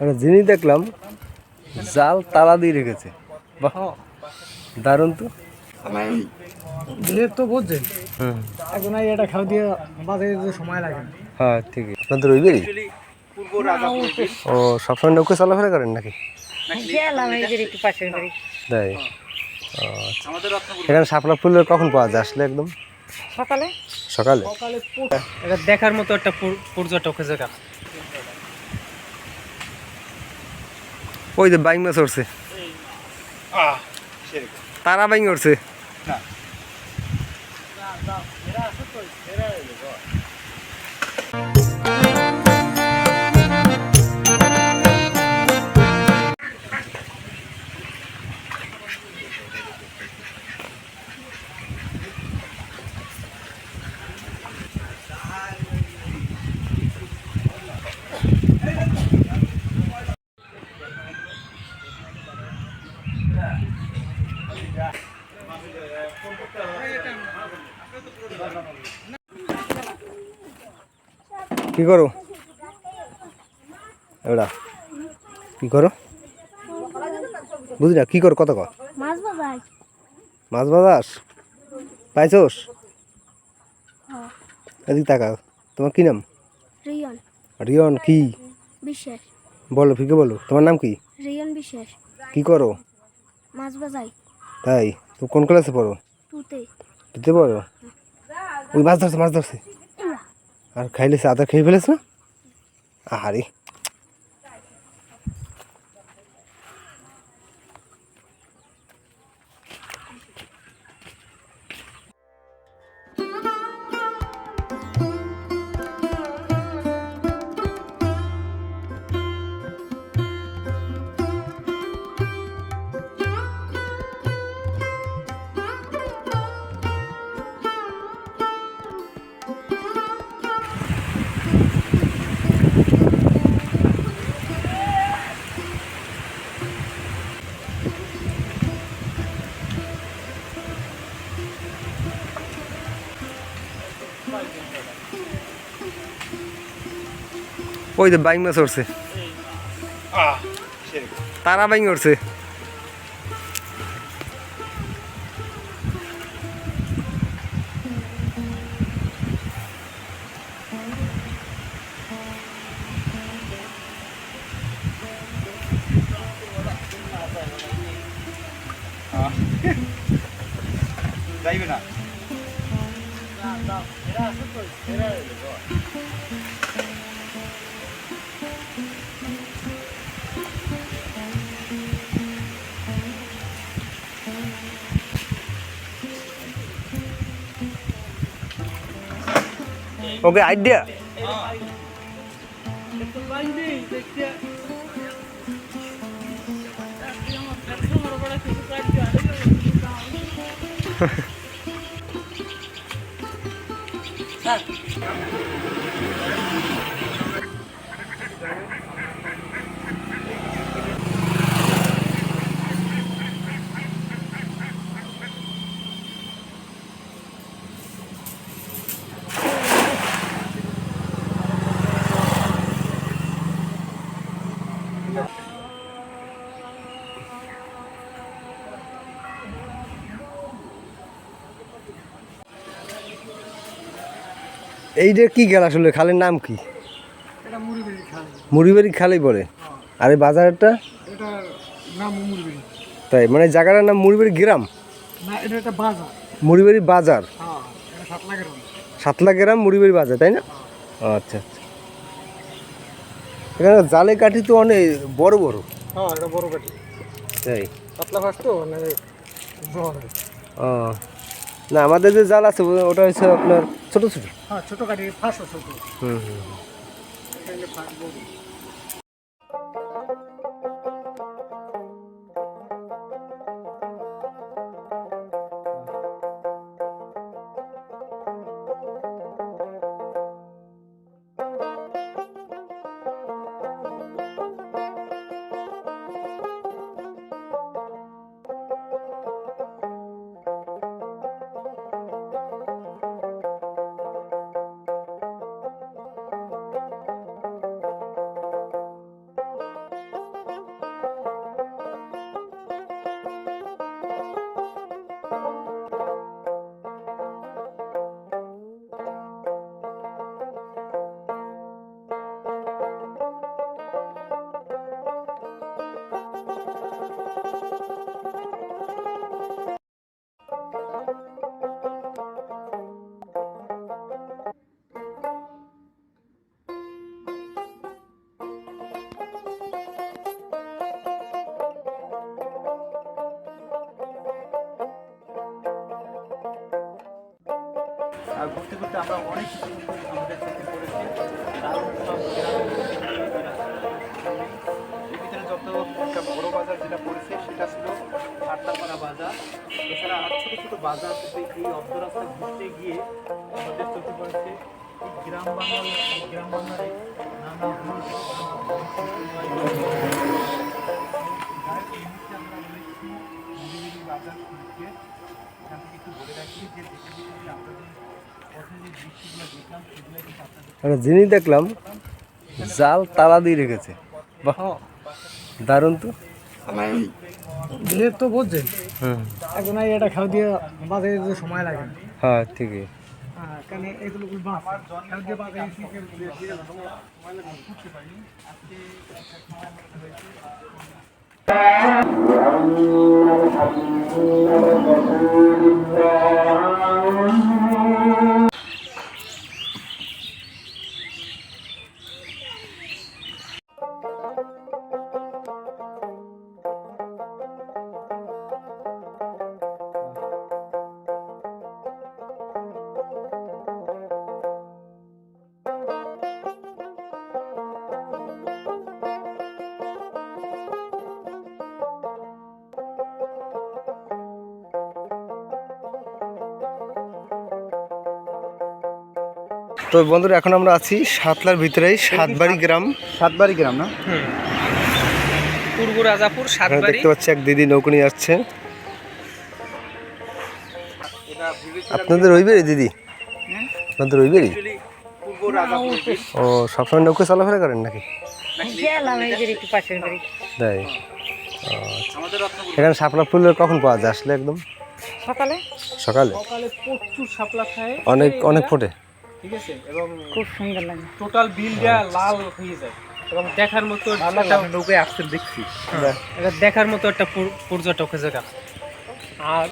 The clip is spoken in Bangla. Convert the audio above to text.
একটা জিনিস দেখলাম জাল তালা দিয়ে রেখেছে। বাহ দারুণ তো। যেহেতু বুঝছেন এখন এটা খাওয়া দিয়ে বাজে যেতে সময় লাগে। হ্যাঁ ঠিকই। আপনাদের ওই বেরি ও সবসময় নৌকো চলাফেরা করেন নাকি? গেলাম এই যে একটু পাশের বাড়ি তাই? আচ্ছা। এখানে শাপলা ফুল কখন পাওয়া যায় আসলে একদম? সকালে? সকালে। দেখার মতো একটা পর্যটক জায়গা। ওই যে বাইং মাছ উঠছে তারা বাইং উঠছে কি করো? এবার কি করো? বুঝলি কি করো কত কর? মাছ বাজার। মাছ বাজাস পাইছোস? এদিক তাকাও। তোমার কি নাম? রিয়ন। রিয়ন কি? বিশ্বাস বলো ফিকে বলো। তোমার নাম কি? রিয়ন বিশ্বাস কি করো? মাছ বাজাই। তাই? তো কোন ক্লাসে পড়ো? টুতে। দিতে পারো ওই মাছ ধরছে মাছ ধরছে। আর খাইলে আদা খেয়ে ফেলেছ না? আহারে। ওই যে বাইং মাছ উঠছে তারা বাইং উঠছে যাইবে না ওকে আইডিয়া এইটা কি গেল আসলে? খালের নাম কি? খাল। মুড়িবাড়ি খালেই পড়ে আর এই বাজারটা তাই মানে জায়গাটার নাম মুড়িবাড়ি গ্রাম? এটা মুড়িবাড়ি বাজার। হ্যাঁ সাতলা গ্রাম। মুড়িবাড়ি বাজার তাই না? আচ্ছা আচ্ছা। এখানে জালে কাঠি তো অনেক বড় বড়। হ্যাঁ এটা বড় কাঠি। তাই। পাতলা ফাঁস তো মানে জ্বর ও না আমাদের যে জাল আছে ওটা হচ্ছে আপনার ছোট ছোট। হ্যাঁ ছোটো কাঠি ফাঁস ছোট। হুম হুম আমরা অনেক যত একটা বড় বাজার যেটা পড়েছে সেটা ছিল আটটাপাড়া বাজার এছাড়া আর ছোটো ছোটো বাজার এই অর্ধ রাস্তা ঘুরতে গিয়ে আমাদের চোখে এখান থেকে বলে রাখি যে আমরা দেখলাম একটা জিনিস দেখলাম জাল তালা দিয়ে রেখেছে। বাহ দারুণ তো। তো বুঝছেন। এখন এটা খাওয়া দিয়ে বাজারে যেতে সময় লাগে। হ্যাঁ ঠিকই। হ্যাঁ তো বন্ধুরা এখন আমরা আছি সাতলার ভিতরেই সাতবাড়ি গ্রাম। সাতবাড়ি গ্রাম না? পূর্ব রাজাপুর সাতবাড়ি। দেখতে পাচ্ছি এক দিদি নৌকো নিয়ে আসছে। আপনাদের ওই বেরি দিদি? আপনাদের ওই বেরি পূর্ব রাজাপুর। ও সবসময় নৌকো চলাফেরা করেন নাকি? গেলাম এই যে একটু পাশের বাড়ি তাই? এখানে শাপলা ফুল কখন পাওয়া যায় আসলে একদম? সকালে? সকালে? সকালে প্রচুর শাপলা খায়। অনেক অনেক ফোটে। ঠিক আছে? এবং খুব সুন্দর লাগে। টোটাল বিলটা লাল হয়ে যায়। এবং দেখার মতো একটা আসতে দেখছি। হ্যাঁ, এটা দেখার মতো একটা পর- পর্যটক জায়গা আর